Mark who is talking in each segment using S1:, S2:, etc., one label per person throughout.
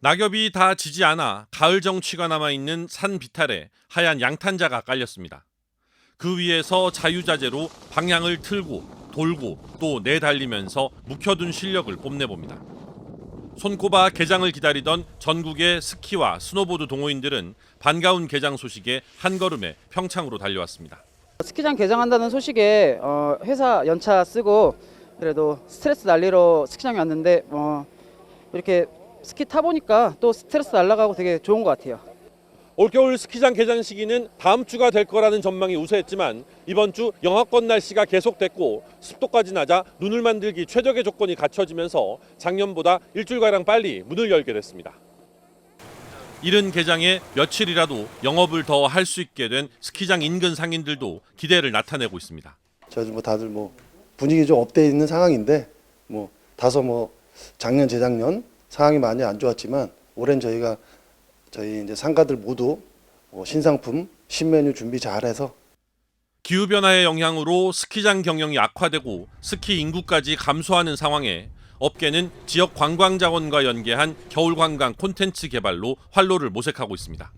S1: 낙엽이 다 지지 않아 가을 정취가 남아 있는 산 비탈에 하얀 양탄자가 깔렸습니다. 그 위에서 자유자재로 방향을 틀고 돌고 또 내달리면서 묵혀둔 실력을 뽐내봅니다. 손꼽아 개장을 기다리던 전국의 스키와 스노보드 동호인들은 반가운 개장 소식에 한 걸음에 평창으로 달려왔습니다.
S2: 스키장 개장한다는 소식에 어, 회사 연차 쓰고 그래도 스트레스 날리러 스키장에 왔는데 어, 이렇게 스키 타보니까 또 스트레스 날라가고 되게 좋은 것 같아요.
S1: 올겨울 스키장 개장 시기는 다음 주가 될 거라는 전망이 우세했지만 이번 주 영하권 날씨가 계속됐고 습도까지 낮아 눈을 만들기 최적의 조건이 갖춰지면서 작년보다 일주일가량 빨리 문을 열게 됐습니다. 이른 개장에 며칠이라도 영업을 더 할 수 있게 된 스키장 인근 상인들도 기대를 나타내고 있습니다.
S3: 저도 뭐 다들 뭐 분위기 좀 업돼 있는 상황인데 뭐 다소 뭐 작년 재작년 상황이 많이 안 좋았지만 올해는 저희가 저희 이제 상가들 모두 뭐 신상품 신메뉴 준비 잘해서
S1: 기후 변화의 영향으로 스키장 경영이 악화되고 스키 인구까지 감소하는 상황에 업계는 지역 관광 자원과 연계한 겨울 관광 콘텐츠 개발로 활로를 모색하고 있습니다.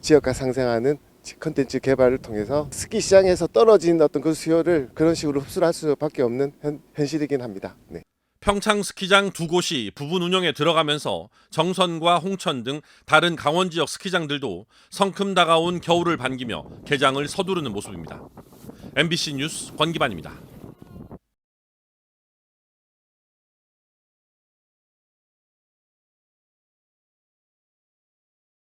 S4: 지역과 상생하는 컨텐츠 개발을 통해서 스키 시장에서 떨어진 어떤 그 수요를 그런 식으로 흡수를 할 수밖에 없는 현, 현실이긴 합니다. 네.
S1: 평창 스키장 두 곳이 부분 운영에 들어가면서 정선과 홍천 등 다른 강원 지역 스키장들도 성큼 다가온 겨울을 반기며 개장을 서두르는 모습입니다. MBC 뉴스 권기반입니다.